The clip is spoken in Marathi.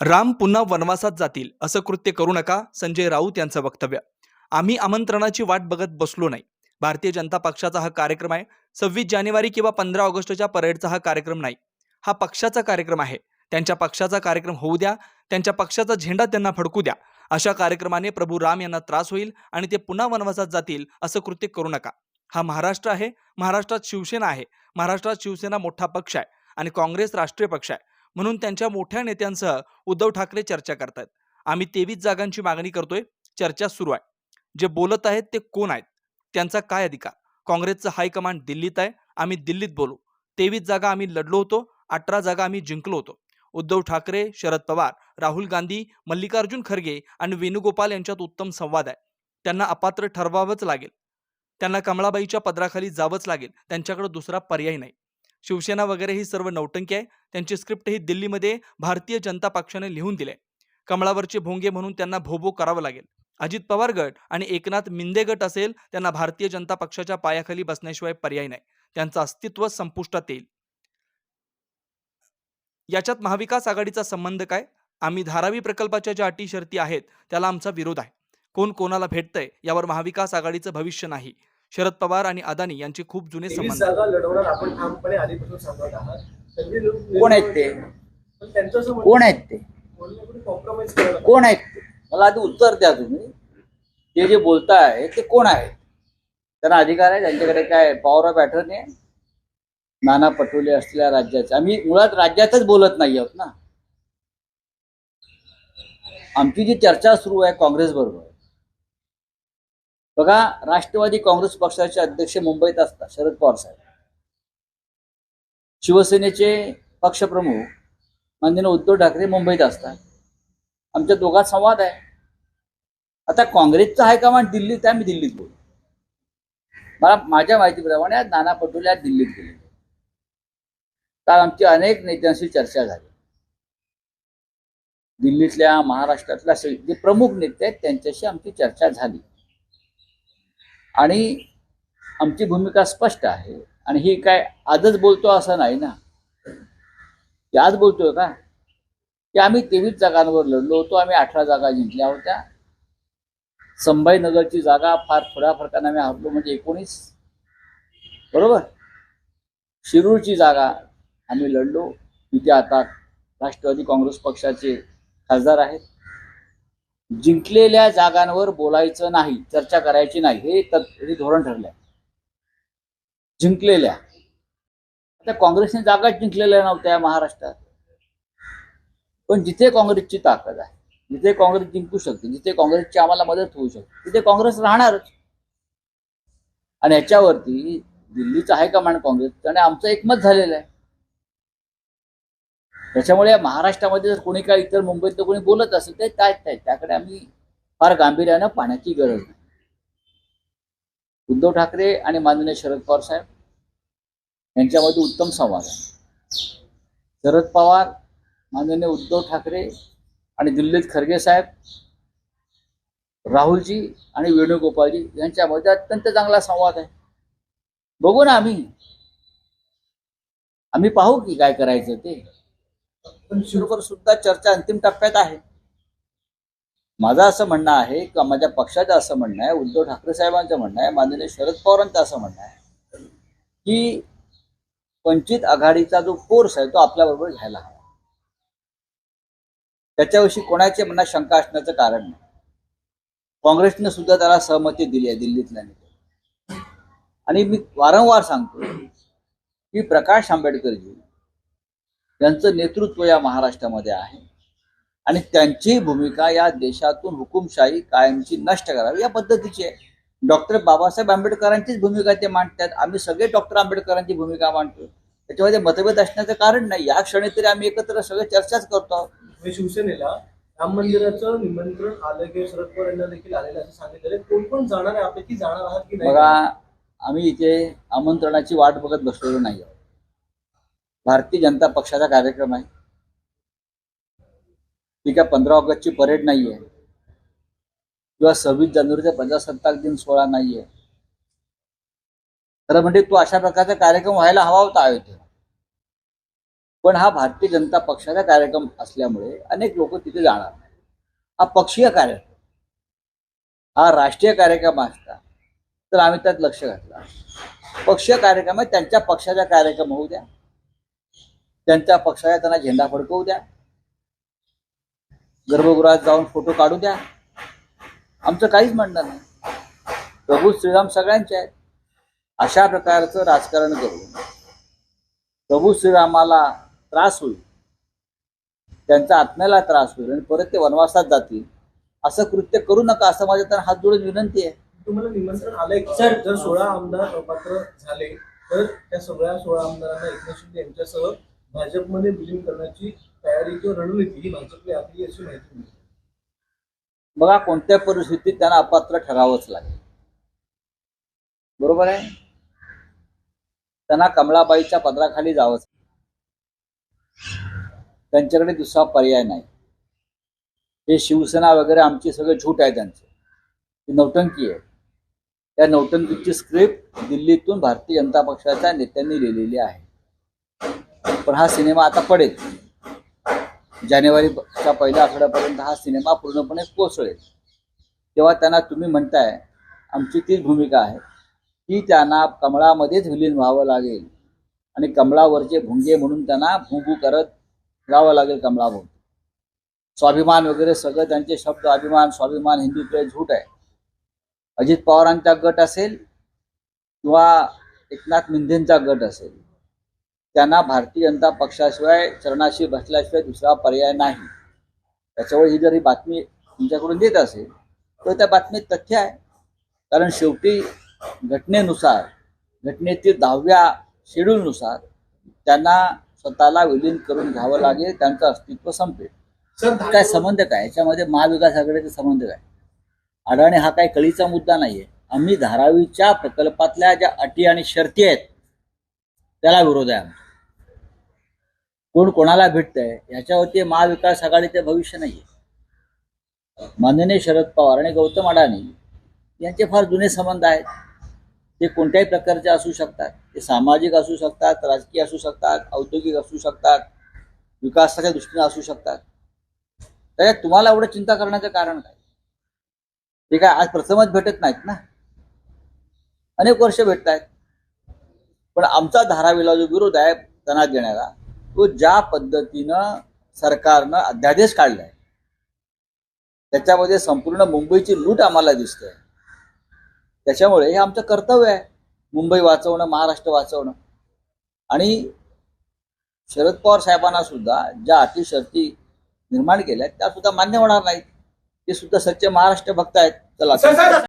राम पुन्हा वनवासात जातील असं कृत्य करू नका संजय राऊत यांचं वक्तव्य. आम्ही आमंत्रणाची वाट बघत बसलो नाही. भारतीय जनता पक्षाचा हा कार्यक्रम आहे. सव्वीस जानेवारी किंवा पंधरा ऑगस्टच्या परेडचा हा कार्यक्रम नाही. हा पक्षाचा कार्यक्रम आहे. त्यांच्या पक्षाचा कार्यक्रम होऊ द्या. त्यांच्या पक्षाचा झेंडा त्यांना फडकू द्या. अशा कार्यक्रमाने प्रभू राम यांना त्रास होईल आणि ते पुन्हा वनवासात जातील असं कृत्य करू नका. हा महाराष्ट्र आहे. महाराष्ट्रात शिवसेना आहे. महाराष्ट्रात शिवसेना मोठा पक्ष आहे आणि काँग्रेस राष्ट्रीय पक्ष आहे. म्हणून त्यांच्या मोठ्या नेत्यांसह उद्धव ठाकरे चर्चा करतायत. आम्ही तेवीस जागांची मागणी करतोय. चर्चा सुरू आहे. जे बोलत आहेत ते कोण आहेत? त्यांचा काय अधिकार? काँग्रेसचं हायकमांड दिल्लीत आहे. आम्ही दिल्लीत बोलू. तेवीस जागा आम्ही लढलो होतो. अठरा जागा आम्ही जिंकलो होतो. उद्धव ठाकरे शरद पवार राहुल गांधी मल्लिकार्जुन खरगे आणि वेणुगोपाल यांच्यात उत्तम संवाद आहे. त्यांना अपात्र ठरवावंच लागेल. त्यांना कमळाबाईच्या पदराखाली जावंच लागेल. त्यांच्याकडे दुसरा पर्याय नाही. शिवसेना वगैरे ही सर्व नौटंकी आहे. त्यांची स्क्रिप्ट ही दिल्लीमध्ये भारतीय जनता पक्षाने लिहून दिले कमळावरचे भोंगे म्हणून त्यांना भोभो करावं लागेल. अजित पवार गट आणि एकनाथ मिंदे गट असेल त्यांना भारतीय जनता पक्षाच्या पायाखाली बसण्याशिवाय पर्याय नाही. त्यांचं अस्तित्व संपुष्टात येईल. याच्यात महाविकास आघाडीचा संबंध काय? आम्ही धारावी प्रकल्पाच्या ज्या अटी शर्ती आहेत त्याला आमचा विरोध आहे. कोण कोणाला भेटतंय यावर महाविकास आघाडीचं भविष्य नाही. शरद पवार आणि अदानी यांचे खूप जुने संबंध. आहेत. जागा लढवणार आपण ठामपणे आधीपासून सांगत आहात. संजय राऊत कोण आहेत ते? पण त्यांचं असं म्हणणं कोण आहेत ते? कोण आहेत ते? मला आधी उत्तर द्या तुम्ही. ते जे बोलताय ते कोण आहेत? त्यांना अधिकार आहे? त्यांच्याकडे काय पॉवर ऑफ अटर्नी आहे? नाना पटोले असलेल्या राज्याचे. आम्ही मुळात राज्यातच बोलत नाही आहोत ना. आमची जी चर्चा सुरू आहे काँग्रेस बरोबर बघा राष्ट्रवादी काँग्रेस पक्षाचे अध्यक्ष मुंबईत असतात शरद पवार साहेब. शिवसेनेचे पक्षप्रमुख माननीय उद्धव ठाकरे मुंबईत असतात. आमच्या दोघात संवाद आहे. आता काँग्रेसचा हायकमांड दिल्लीत आहे मी दिल्लीत बोलतो मला माझ्या माहितीप्रमाणे आज नाना पटोले आज दिल्लीत गेले. काल आमची अनेक नेत्यांशी चर्चा झाली. दिल्लीतल्या महाराष्ट्रातल्या जे प्रमुख नेते आहेत त्यांच्याशी आमची चर्चा झाली. आणि आमची भूमिका स्पष्ट आहे. आणि ही काय आजच बोलतो असं नाही ना. की आज बोलतोय का? की आम्ही तेवीस जागांवर लढलो होतो आम्ही अठरा जागा जिंकल्या होत्या. संभाजीनगरची जागा फार थोड्या फरकाने आम्ही हरलो म्हणजे एकोणीस. बरोबर? शिरूरची जागा आम्ही लढलो. तिथे आता राष्ट्रवादी काँग्रेस पक्षाचे खासदार आहेत. जिंकलेल्या जागांवर बोलायचं नाही चर्चा करायची नाही हे तत् हे धोरण ठरलंय. जिंकलेल्या. आता काँग्रेसने जागाच जिंकलेल्या नव्हत्या महाराष्ट्रात. पण जिथे काँग्रेसची ताकद आहे जिथे काँग्रेस जिंकू शकते जिथे काँग्रेसची आम्हाला मदत होऊ शकते तिथे काँग्रेस राहणारच. आणि याच्यावरती दिल्लीचं हायकमांड काँग्रेस आणि आमचं एकमत झालेलं आहे. त्याच्यामुळे महाराष्ट्रामध्ये जर कोणी काय इतर मुंबईत कोणी बोलत असेल ते काय काय त्याकडे आम्ही फार गांभीर्यानं पाहण्याची गरज नाही. उद्धव ठाकरे आणि माननीय शरद पवार साहेब यांच्यामध्ये उत्तम संवाद आहे. शरद पवार माननीय उद्धव ठाकरे आणि दिल्लीत खरगे साहेब राहुलजी आणि वेणुगोपालजी यांच्यामध्ये अत्यंत चांगला संवाद आहे. बघू ना आम्ही. आम्ही पाहू की काय करायचं ते. पण शिरूर सुद्धा चर्चा अंतिम टप्प्यात आहे. माझं असं म्हणणं आहे किंवा माझ्या पक्षाचं असं म्हणणं आहे उद्धव ठाकरे साहेबांचं म्हणणं आहे माननीय शरद पवारांचं असं म्हणणं आहे की वंचित आघाडीचा जो कोर्स आहे तो आपल्याबरोबर घ्यायला हवा. त्याच्याविषयी कोणाच्या मनात शंका असण्याचं कारण नाही. काँग्रेसने सुद्धा त्याला सहमती दिली आहे दिल्लीतल्या आणि मी वारंवार सांगतो की प्रकाश आंबेडकरजी यांचं नेतृत्व या महाराष्ट्रामध्ये आहे. आणि त्यांची भूमिका या देशातून हुकुमशाही कायमची नष्ट करावी या पद्धतीची आहे. डॉक्टर बाबासाहेब आंबेडकरांचीच भूमिका ते मांडतात. आम्ही सगळे डॉक्टर आंबेडकरांची भूमिका मांडतो. त्याच्यामध्ये मतभेद असण्याचं कारण नाही. या क्षणी तरी आम्ही एकत्र सगळे चर्चाच करतो आहोत. शिवसेनेला राम मंदिराचं निमंत्रण आलं की शरद पवार यांना देखील आलेलं असं सांगितलेलं कोण कोण जाणार आहे? आपल्याकी जाणार आहात की बघा आम्ही इथे आमंत्रणाची वाट बघत बसलेलो नाही आहोत भारतीय जनता पक्षाचा कार्यक्रम आहे. ती काय पंधरा ऑगस्टची परेड नाही आहे किंवा सव्वीस जानेवारीचा प्रजासत्ताक दिन सोहळा नाही आहे खरं म्हणजे तो अशा प्रकारचा कार्यक्रम व्हायला हवा होता अयोध्येला. पण हा भारतीय जनता पक्षाचा कार्यक्रम असल्यामुळे अनेक लोक तिथे जाणार हा पक्षीय कार्यक्रम. हा राष्ट्रीय कार्यक्रम असता तर आम्ही त्यात लक्ष घातलं. पक्षीय कार्यक्रम आहे त्यांच्या पक्षाचा कार्यक्रम होऊ द्या. त्यांच्या पक्षाचा त्यांना झेंडा फडकवू द्या. गर्भगृहात जाऊन फोटो काढू द्या. आमचं काहीच म्हणणं नाही. प्रभू श्रीराम सगळ्यांचे आहेत. अशा प्रकारचं राजकारण करून प्रभू श्रीरामाला त्रास होईल. त्यांच्या आत्म्याला त्रास होईल आणि परत ते वनवासात जातील. असं कृत्य करू नका असं माझ्या त्यांना हात जोडून विनंती आहे. तुम्हाला निमंत्रण आलंय का? सर, जर सोळा आमदार अपात्र झाले तर त्या सगळ्या सोळा आमदारांना एकनाथ शिंदे यांच्यासह भाजपमध्ये विलीन करण्याची तयारी किंवा रणनीती ही भाजपने आखली अशी माहिती मिळते. बघा कोणत्या परिस्थितीत त्यांना अपात्र ठरावंच लागेल. बरोबर आहे? त्यांना कमलाबाईच्या पदराखाली जावंच त्यांच्याकडे दुसरा पर्याय नाही. हे शिवसेना वगैरे आमची सगळं झूट आहे त्यांचं. ती नौटंकी आहे. त्या नौटंकीची स्क्रिप्ट दिल्लीतून भारतीय जनता पक्षाच्या नेत्यांनी लिहिलेली आहे. पण हा सिनेमा आता पडेल. जानेवारीच्या पहिल्या आठवड्यापर्यंत हा सिनेमा पूर्णपणे कोसळेल. तेव्हा त्यांना तुम्ही म्हणताय आमची तीच भूमिका आहे. की त्यांना कमळामध्येच विलीन व्हावं लागेल. आणि कमळावरचे भुंगे म्हणून त्यांना भुंगू करत राहावं लागेल कमळाभोवती. स्वाभिमान वगैरे सगळं त्यांचे शब्द अभिमान स्वाभिमान हिंदुत्व झूट आहे. अजित पवारांचा गट असेल किंवा एकनाथ मिंधेंचा गट असेल. त्यांना भारतीय जनता पक्षाशिवाय चरणाशी बसल्याशिवाय दुसरा पर्याय नाही. त्याच्यामुळे ही जर ही बातमी तुमच्याकडून देत असेल तर त्या बातमीत तथ्य आहे. कारण शेवटी घटनेनुसार घटनेतील दहाव्या शेड्यूलनुसार त्यांना स्वतःला विलीन करून घ्यावं लागेल त्यांचं अस्तित्व संपेल. काय संबंध काय? याच्यामध्ये महाविकास आघाडीचा संबंध काय? अडाणी हा काही कळीचा मुद्दा नाहीये. आम्ही धारावीच्या प्रकल्पातल्या ज्या अटी आणि शर्ती आहेत त्याला विरोध आहे आमचा. कोण कोणाला भेटतंय याच्यावरती महाविकास आघाडीचे भविष्य नाहीये. माननीय शरद पवार आणि गौतम अडाणी यांचे फार जुने संबंध आहेत. ते कोणत्याही प्रकारचे असू शकतात. ते सामाजिक असू शकतात राजकीय असू शकतात औद्योगिक असू शकतात विकासाच्या दृष्टीने असू शकतात. त्याच्यात तुम्हाला एवढं चिंता करण्याचं कारण काय? ते काय आज प्रथमच भेटत नाहीत ना? अनेक वर्ष भेटत आहेत पण आमचा धारावीला जो विरोध आहे त्यांना देण्याला तो ज्या पद्धतीनं सरकारनं अध्यादेश काढलाय त्याच्यामध्ये संपूर्ण मुंबईची लूट आम्हाला दिसते त्याच्यामुळे हे आमचं कर्तव्य आहे मुंबई वाचवणं महाराष्ट्र वाचवणं. आणि शरद पवार साहेबांना सुद्धा ज्या अटी शर्ती निर्माण केल्या त्या सुद्धा मान्य होणार नाहीत. ते सुद्धा सच्चे महाराष्ट्र भक्त आहेत. चला.